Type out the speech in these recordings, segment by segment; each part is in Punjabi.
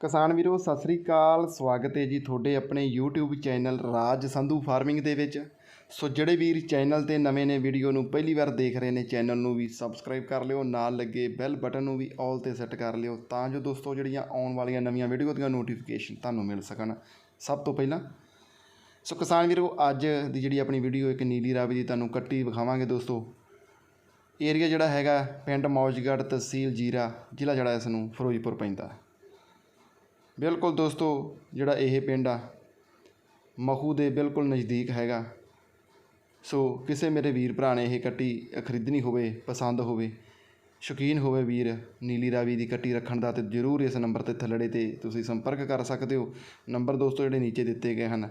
ਕਿਸਾਨ ਵੀਰੋ, ਸਤਿ ਸ੍ਰੀ ਅਕਾਲ। ਸਵਾਗਤ ਹੈ ਜੀ ਤੁਹਾਡੇ ਆਪਣੇ YouTube channel Raj Sandhu farming ਦੇ ਵਿੱਚ। ਸੋ ਜਿਹੜੇ ਵੀਰ ਚੈਨਲ ਤੇ ਨਵੇਂ ਨੇ, ਵੀਡੀਓ ਨੂੰ ਪਹਿਲੀ ਵਾਰ ਦੇਖ ਰਹੇ ਨੇ, ਚੈਨਲ ਨੂੰ ਵੀ ਸਬਸਕ੍ਰਾਈਬ ਕਰ ਲਿਓ। ਨਾਲ ਲੱਗੇ ਬੈਲ ਬਟਨ ਨੂੰ ਵੀ ਆਲ ਤੇ ਸੈੱਟ ਕਰ ਲਿਓ, ਤਾਂ ਜੋ ਦੋਸਤੋ ਜਿਹੜੀਆਂ ਆਉਣ ਵਾਲੀਆਂ ਨਵੀਆਂ ਵੀਡੀਓ ਦੀਆਂ ਨੋਟੀਫਿਕੇਸ਼ਨ ਤੁਹਾਨੂੰ ਮਿਲ ਸਕਣ। ਸਭ ਤੋਂ ਪਹਿਲਾਂ, ਸੋ ਕਿਸਾਨ ਵੀਰੋ, ਅੱਜ ਦੀ ਜਿਹੜੀ ਆਪਣੀ ਵੀਡੀਓ ਇੱਕ ਨੀਲੀ ਰਾਵੀ ਦੀ ਤੁਹਾਨੂੰ ਕੱਟੀ ਵਿਖਾਵਾਂਗੇ ਦੋਸਤੋ। ਏਰੀਆ ਜਿਹੜਾ ਹੈਗਾ ਪਿੰਡ ਮੌਜਗੜ ਤਹਿਸੀਲ ਜੀਰਾ, ਜ਼ਿਲ੍ਹਾ ਜਿਹੜਾ ਇਸ ਨੂੰ ਫਿਰੋਜ਼ਪੁਰ ਪੈਂਦਾ। ਬਿਲਕੁਲ ਦੋਸਤੋ, ਜਿਹੜਾ ਇਹ ਪਿੰਡ ਆ, ਮਹੂ ਦੇ ਬਿਲਕੁਲ ਨਜ਼ਦੀਕ ਹੈਗਾ। ਸੋ ਕਿਸੇ ਮੇਰੇ ਵੀਰ ਭਰਾ ਨੇ ਇਹ ਕੱਟੀ ਖਰੀਦਣੀ ਹੋਵੇ, ਪਸੰਦ ਹੋਵੇ, ਸ਼ੌਕੀਨ ਹੋਵੇ ਵੀਰ, ਨੀਲੀ ਰਾਵੀ ਦੀ ਕੱਟੀ ਰੱਖਣ ਦਾ, ਤੇ ਜ਼ਰੂਰ ਇਸ ਨੰਬਰ ਤੇ ਥੱਲੜੇ ਤੇ ਤੁਸੀਂ ਸੰਪਰਕ ਕਰ ਸਕਦੇ ਹੋ। ਨੰਬਰ ਦੋਸਤੋ ਜਿਹੜੇ ਨੀਚੇ ਦਿੱਤੇ ਗਏ ਹਨ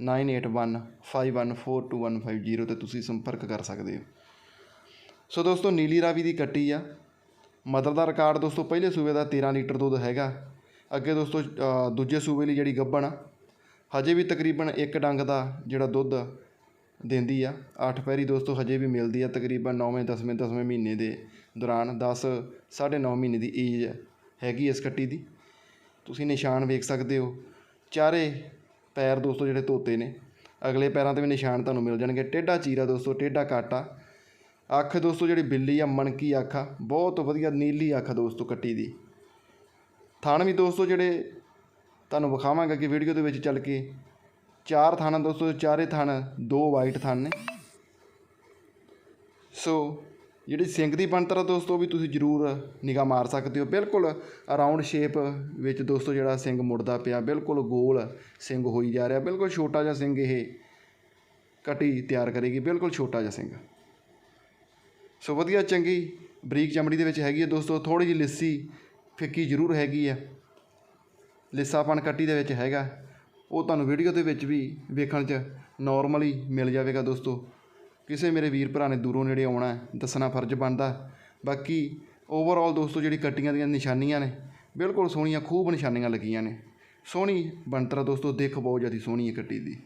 9815142150 ਤੇ ਤੁਸੀਂ ਸੰਪਰਕ ਕਰ ਸਕਦੇ ਹੋ। ਸੋ ਦੋਸਤੋ, ਨੀਲੀ ਰਾਵੀ ਦੀ ਕੱਟੀ ਆ। ਮਦਰ ਦਾ ਰਿਕਾਰਡ ਦੋਸਤੋ, ਪਹਿਲੇ ਸੂਬੇ ਦਾ 13 ਲੀਟਰ ਦੁੱਧ ਹੈਗਾ। ਅੱਗੇ ਦੋਸਤੋ ਦੂਜੇ ਸੂਬੇ ਲਈ ਜਿਹੜੀ ਗੱਭਣ ਆ, ਹਜੇ ਵੀ ਤਕਰੀਬਨ ਇੱਕ ਡੰਗ ਦਾ ਜਿਹੜਾ ਦੁੱਧ ਦਿੰਦੀ ਆ, ਅੱਠ ਪੈਰੀ ਦੋਸਤੋ, ਹਜੇ ਵੀ ਮਿਲਦੀ ਆ ਤਕਰੀਬਨ 9ਵੇਂ 10ਵੇਂ 10ਵੇਂ ਮਹੀਨੇ ਦੇ ਦੌਰਾਨ 10 9.5 ਮਹੀਨੇ ਦੀ ਏਜ ਹੈਗੀ ਇਸ ਕੱਟੀ ਦੀ। ਤੁਸੀਂ ਨਿਸ਼ਾਨ ਵੇਖ ਸਕਦੇ ਹੋ। ਚਾਰੇ ਪੈਰ ਦੋਸਤੋ ਜਿਹੜੇ ਧੋਤੇ ਨੇ, ਅਗਲੇ ਪੈਰਾਂ ਤੇ ਵੀ ਨਿਸ਼ਾਨ ਤੁਹਾਨੂੰ ਮਿਲ ਜਾਣਗੇ। ਟੇਢਾ ਚੀਰਾ ਦੋਸਤੋ, ਟੇਢਾ ਕਾਟਾ। ਅੱਖ ਦੋਸਤੋ ਜਿਹੜੀ ਬਿੱਲੀ ਆ, ਮਣਕੀ ਅੱਖ ਆ, ਬਹੁਤ ਵਧੀਆ ਨੀਲੀ ਅੱਖ ਦੋਸਤੋ ਕੱਟੀ ਦੀ। ਥਣ ਵੀ ਦੋਸਤੋ ਜਿਹੜੇ ਤੁਹਾਨੂੰ ਵਿਖਾਵਾਂਗਾ ਕਿ ਵੀਡੀਓ ਦੇ ਵਿੱਚ ਚੱਲ ਕੇ, ਚਾਰ ਥਾਣਾ ਦੋਸਤੋ, ਚਾਰੇ ਥਣ, ਦੋ ਵਾਈਟ ਥਣ ਨੇ। ਸੋ ਜਿਹੜੀ ਸਿੰਗ ਦੀ ਬਣਤਰ ਆ ਦੋਸਤੋ ਵੀ ਤੁਸੀਂ ਜ਼ਰੂਰ ਨਿਗਾਹ ਮਾਰ ਸਕਦੇ ਹੋ। ਬਿਲਕੁਲ ਅਰਾਊਂਡ ਸ਼ੇਪ ਵਿੱਚ ਦੋਸਤੋ ਜਿਹੜਾ ਸਿੰਗ ਮੁੜਦਾ ਪਿਆ, ਬਿਲਕੁਲ ਗੋਲ ਸਿੰਗ ਹੋਈ ਜਾ ਰਿਹਾ। ਬਿਲਕੁਲ ਛੋਟਾ ਜਿਹਾ ਸਿੰਗ ਇਹ ਕਟੀ ਤਿਆਰ ਕਰੇਗੀ, ਬਿਲਕੁਲ ਛੋਟਾ ਜਿਹਾ ਸਿੰਗ ਸੋ ਵਧੀਆ ਚੰਗੀ ਬਰੀਕ ਚਮੜੀ ਦੇ ਵਿੱਚ ਹੈਗੀ ਹੈ ਦੋਸਤੋ ਥੋੜੀ ਜਿਹੀ ਲਿੱਸੀ ਫਿੱਕੀ ਜ਼ਰੂਰ ਹੈਗੀ ਆ। ਲਿੱਸਾਪਣ ਕੱਟੀ ਦੇ ਵਿੱਚ ਹੈਗਾ। ਉਹ ਤੁਹਾਨੂੰ ਵੀਡੀਓ ਦੇ ਵਿੱਚ ਵੀ ਵੇਖਣ 'ਚ ਨਾਰਮਲੀ ਮਿਲ ਜਾਵੇਗਾ ਦੋਸਤੋ। ਕਿਸੇ ਮੇਰੇ ਵੀਰ ਭਰਾ ਨੇ ਦੂਰੋਂ ਨੇੜੇ ਆਉਣਾ ਦੱਸਣਾ ਫਰਜ਼ ਬਣਦਾ। ਬਾਕੀ ਓਵਰਆਲ ਦੋਸਤੋ ਜਿਹੜੀ ਕੱਟੀਆਂ ਦੀਆਂ ਨਿਸ਼ਾਨੀਆਂ ਨੇ, ਬਿਲਕੁਲ ਸੋਹਣੀਆਂ, ਖੂਬ ਨਿਸ਼ਾਨੀਆਂ ਲੱਗੀਆਂ ਨੇ। ਸੋਹਣੀ ਬਣਤਰ ਦੋਸਤੋ, ਦੇਖ ਬਹੁਤ ਜ਼ਿਆਦਾ ਸੋਹਣੀ ਹੈ ਕੱਟੀ ਦੀ।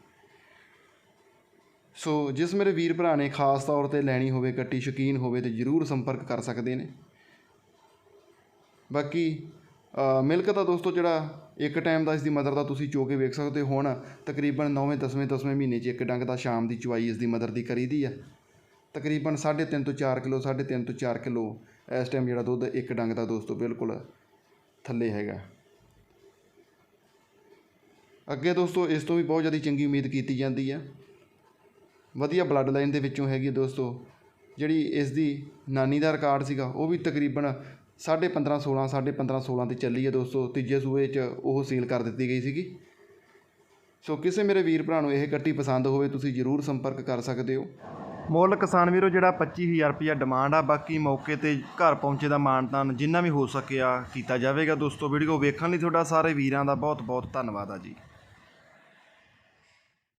ਸੋ ਜਿਸ ਮੇਰੇ ਵੀਰ ਭਰਾ ਨੇ ਖਾਸ ਤੌਰ ਤੇ ਲੈਣੀ ਹੋਵੇ, ਕੱਟੀ ਸ਼ੌਕੀਨ ਹੋਵੇ ਤੇ ਜ਼ਰੂਰ ਸੰਪਰਕ ਕਰ ਸਕਦੇ ਨੇ। ਬਾਕੀ ਮਿਲਕ ਦਾ ਦੋਸਤੋ ਜਿਹੜਾ ਇੱਕ ਟਾਈਮ ਦਾ ਇਸ ਦੀ ਮਦਰ ਦਾ ਤੁਸੀਂ ਚੋ ਕੇ ਵੇਖ ਸਕਦੇ ਹੋ ਹੁਣ, ਤਕਰੀਬਨ 9ਵੇਂ 10ਵੇਂ 10ਵੇਂ ਮਹੀਨੇ 'ਚ ਇੱਕ ਡੰਗ ਦਾ ਸ਼ਾਮ ਦੀ ਚੁਆਈ ਇਸ ਦੀ ਮਦਰ ਦੀ ਕਰੀਦੀ ਆ। ਤਕਰੀਬਨ 3.5 ਤੋਂ 4 ਕਿਲੋ 3.5 ਤੋਂ 4 ਕਿਲੋ ਇਸ ਟਾਈਮ ਜਿਹੜਾ ਦੁੱਧ ਇੱਕ ਡੰਗ ਦਾ ਦੋਸਤੋ ਬਿਲਕੁਲ ਥੱਲੇ ਹੈਗਾ। ਅੱਗੇ ਦੋਸਤੋ ਇਸ ਤੋਂ ਵੀ ਬਹੁਤ ਜ਼ਿਆਦਾ ਚੰਗੀ ਉਮੀਦ ਕੀਤੀ ਜਾਂਦੀ ਹੈ ਵਧੀਆ ਬਲੱਡ ਲਾਈਨ ਦੇ ਵਿੱਚੋਂ ਹੈਗੀ ਹੈ ਦੋਸਤੋ, ਜਿਹੜੀ ਇਸ ਦੀ ਨਾਨੀ ਦਾ ਰਿਕਾਰਡ ਸੀਗਾ, ਉਹ ਵੀ ਤਕਰੀਬਨ ਸਾਢੇ 15.5 16 15.5 16 ਤੇ ਚੱਲੀ ਹੈ ਦੋਸਤੋ, ਤੀਜੇ ਸੂਏ 'ਚ ਉਹ ਸੀਲ ਕਰ ਦਿੱਤੀ ਗਈ ਸੀਗੀ। ਸੋ ਕਿਸੇ ਮੇਰੇ ਵੀਰ ਭਰਾ ਨੂੰ ਇਹ ਕੱਟੀ ਪਸੰਦ ਹੋਵੇ, ਤੁਸੀਂ ਜ਼ਰੂਰ ਸੰਪਰਕ ਕਰ ਸਕਦੇ ਹੋ। ਮੁੱਲ ਕਿਸਾਨ ਵੀਰੋ, ਜਿਹੜਾ 25000 ਰੁਪਇਆ ਡਿਮਾਂਡ ਆ, ਬਾਕੀ ਮੌਕੇ ਤੇ ਘਰ ਪਹੁੰਚੇ ਦਾ ਮਾਨਤਾਨ ਜਿੰਨਾ ਵੀ ਹੋ ਸਕਿਆ ਕੀਤਾ ਜਾਵੇਗਾ ਦੋਸਤੋ। ਵੀਡੀਓ ਵੇਖਣ ਲਈ ਤੁਹਾਡਾ ਸਾਰੇ ਵੀਰਾਂ ਦਾ ਬਹੁਤ ਬਹੁਤ ਧੰਨਵਾਦ ਆ ਜੀ।